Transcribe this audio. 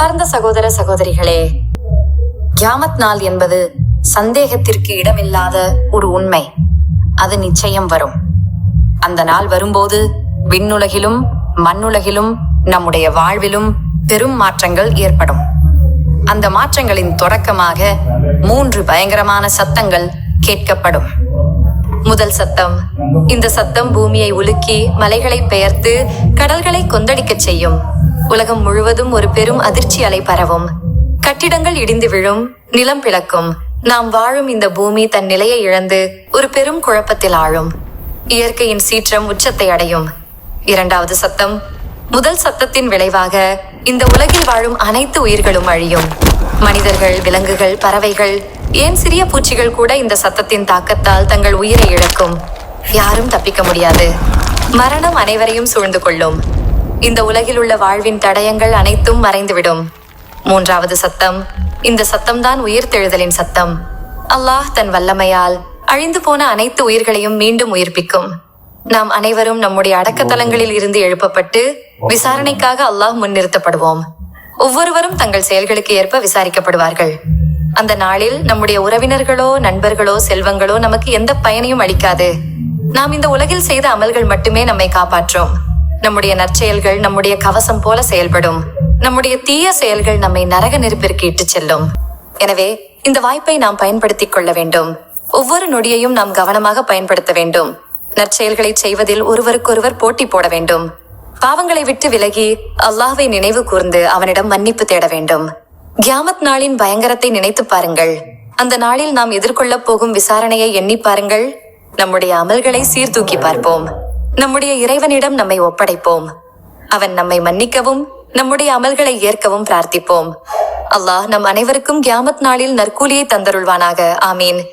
சார்ந்த சகோதர சகோதரிகளே கியாமத் நாள் என்பது சந்தேகத்திற்கு இடமில்லாத ஒரு உண்மை. அது நிச்சயம் வரும். அந்த நாள் வரும்போது விண்ணுலகிலும் மண்ணுலகிலும் நம்முடைய வாழ்விலும் பெரும் மாற்றங்கள் ஏற்படும். அந்த மாற்றங்களின் தொடக்கமாக மூன்று பயங்கரமான சத்தங்கள் கேட்கப்படும். முதல் சத்தம் இந்த சத்தம் பூமியை உலுக்கி மலைகளை பெயர்த்து கடல்களை கொந்தளிக்கச் செய்யும். உலகம் முழுவதும் ஒரு பெரும் அதிர்ச்சி அலை பரவும். கட்டிடங்கள் இடிந்து விழும் நிலம் பிளக்கும். நாம் வாழும் இந்த பூமி தன் நிலையை இழந்து ஒரு பெரும் குழப்பத்தில் ஆழும். இயற்கையின் சீற்றம் உச்சத்தை அடையும். இரண்டாவது சத்தம் முதல் சத்தத்தின் விளைவாக இந்த உலகில் வாழும் அனைத்து உயிர்களும் அழியும். மனிதர்கள் விலங்குகள் பறவைகள் ஏன் சிறிய பூச்சிகள் கூட இந்த சத்தத்தின் தாக்கத்தால் தங்கள் உயிரை இழக்கும்? யாரும் தப்பிக்க முடியாது. மரணம் அனைவரையும் சூழ்ந்து கொள்ளும். இந்த உலகில் உள்ள வாழ்வின் தடயங்கள் அனைத்தும் மறைந்துவிடும். மூன்றாவது சத்தம் இந்த சத்தம்தான் உயிர்த்தெழுதலின் சத்தம். அல்லாஹ் தன் வல்லமையால் அழிந்து போன அனைத்து உயிர்களையும் மீண்டும் உயிர்ப்பிக்கும். நாம் அனைவரும் நம்முடைய அடக்கத்தலங்களில் இருந்து எழுப்பப்பட்டு விசாரணைக்காக அல்லாஹ் முன்னிறுத்தப்படுவோம். ஒவ்வொருவரும் தங்கள் செயல்களுக்கு ஏற்ப விசாரிக்கப்படுவார்கள். அந்த நாளில் நம்முடைய உறவினர்களோ நண்பர்களோ செல்வங்களோ நமக்கு எந்த பயனையும் அளிக்காது. நாம் இந்த உலகில் செய்த அமல்கள் மட்டுமே நம்மை காப்பாற்றும். நம்முடைய நற்செயல்கள் நம்முடைய கவசம் போல செயல்படும். நம்முடைய தீய செயல்கள் நம்மை நரக நெருப்பிற்கு இட்டுச் செல்லும். எனவே இந்த வாய்ப்பை நாம் பயன்படுத்திக் கொள்ள வேண்டும். ஒவ்வொரு நொடியையும் நாம் கவனமாக பயன்படுத்த வேண்டும். நற்செயல்களை செய்வதில் ஒருவருக்கொருவர் போட்டி போட வேண்டும். பாவங்களை விட்டு விலகி அல்லாஹ்வை நினைவு கூர்ந்து அவனிடம் மன்னிப்பு தேட வேண்டும். கியாமத் நாளின் பயங்கரத்தை நினைத்து பாருங்கள். அந்த நாளில் நாம் எதிர்கொள்ளப் போகும் விசாரணையை எண்ணி பாருங்கள். நம்முடைய அமல்களை சீர்தூக்கி பார்ப்போம். நம்முடைய இறைவனிடம் நம்மை ஒப்படைப்போம். அவன் நம்மை மன்னிக்கவும் நம்முடைய அமல்களை ஏற்கவும் பிரார்த்திப்போம். அல்லாஹ் நம் அனைவருக்கும் கியாமத் நாளில் நற்கூலியை தந்தருள்வானாக. ஆமீன்.